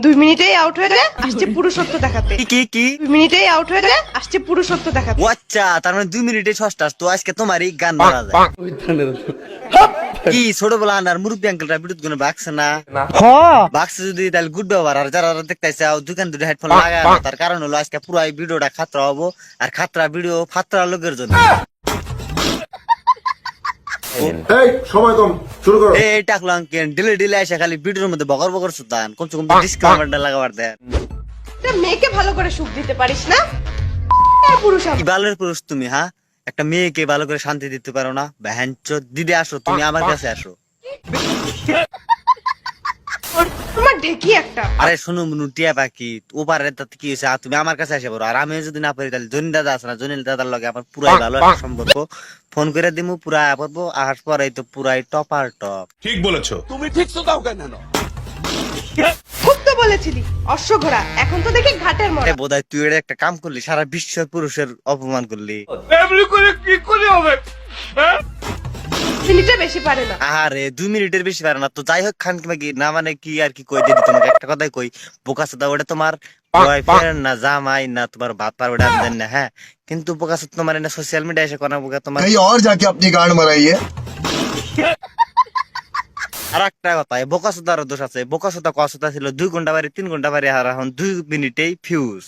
দুই মিনিটেই আউট হয়ে যায় আসছে পুরুষত্ব দেখাতে। কি কি কি? দুই মিনিটেই আউট হয়ে যায় আসছে পুরুষত্ব দেখাতে। ও আচ্ছা তার মানে দুই মিনিটে ষষ্ঠা তো আজকে তোমারই গান মারা যায়। কি ছোট বলা আনার মুরব্বী আঙ্কেলটা বিদ্যুৎ গুলো বাকছে না? বাক্সে যদি তাহলে গুড ব্যবহার। আর যারা যারা দেখতেছে দোকান দুটো হেডফোন লাগায় তার কারণ হলো আজকে পুরো এই ভিডিওটা খাতরা হব। আর খাতরা ভিডিও ফাতরা লোকের জন্য। এই সময় কম শুরু করো। এই টাকলো আঙ্কেল ডিলে ডিলে এসে খালি ভিডিওর মধ্যে বকর বকর সুতান কমসে কম ডিসক্লেমারটা লাগাবার দেন। মেয়েকে ভালো করে সুখ দিতে পারিস না? পুরুষ বালের পুরুষ তুমি হ্যাঁ? একটা মেয়েকে ভালো করে শান্তি দিতে পারো না। ভ্যাঞ্চ দিদি আসো তুমি আমার কাছে আসো। ঢেকি একটা? আরে শোনো মুনু টিয়া পাখি ও পারে তাতে কি হয়েছে? তুমি আমার কাছে আসে পারো আর আমি যদি না পারি তাহলে জনি দাদা আছে না? জনিল দাদার লগে আমার পুরাই ভালো একটা সম্পর্ক। ফোন করে দিমু পুরা পারব আর পরে তো পুরাই টপার টপ। ঠিক বলেছ। খুব তো বলেছিলি অশ্ব ঘোড়া এখন তো দেখি ঘাটের মরা। বোধহয় তুই এটা একটা কাম করলি সারা বিশ্ব পুরুষের অপমান করলি। মিনিটে বেশি পারে না আরে দুই মিনিটের বেশি পারে না তো যাই হোক খান কিংবা কি না মানে কি আর কি কই দিদি তোমাকে একটা কথাই কই বোকা সাদা ওটা তোমার বয়ফ্রেন্ড না জামাই না তোমার বাপার ওটা আমি জানি না হ্যাঁ কিন্তু বোকা সাদা তোমার না সোশ্যাল মিডিয়া এসে কোনা বোকা তোমার कहीं और जाके अपनी गांड मराइए আর একটা কথা এই বোকা সুতারও দোষ আছে বোকা সুতা কসুতা ছিল দুই ঘন্টা বাড়ি তিন ঘন্টা বাড়ি আর এখন দুই মিনিটেই ফিউজ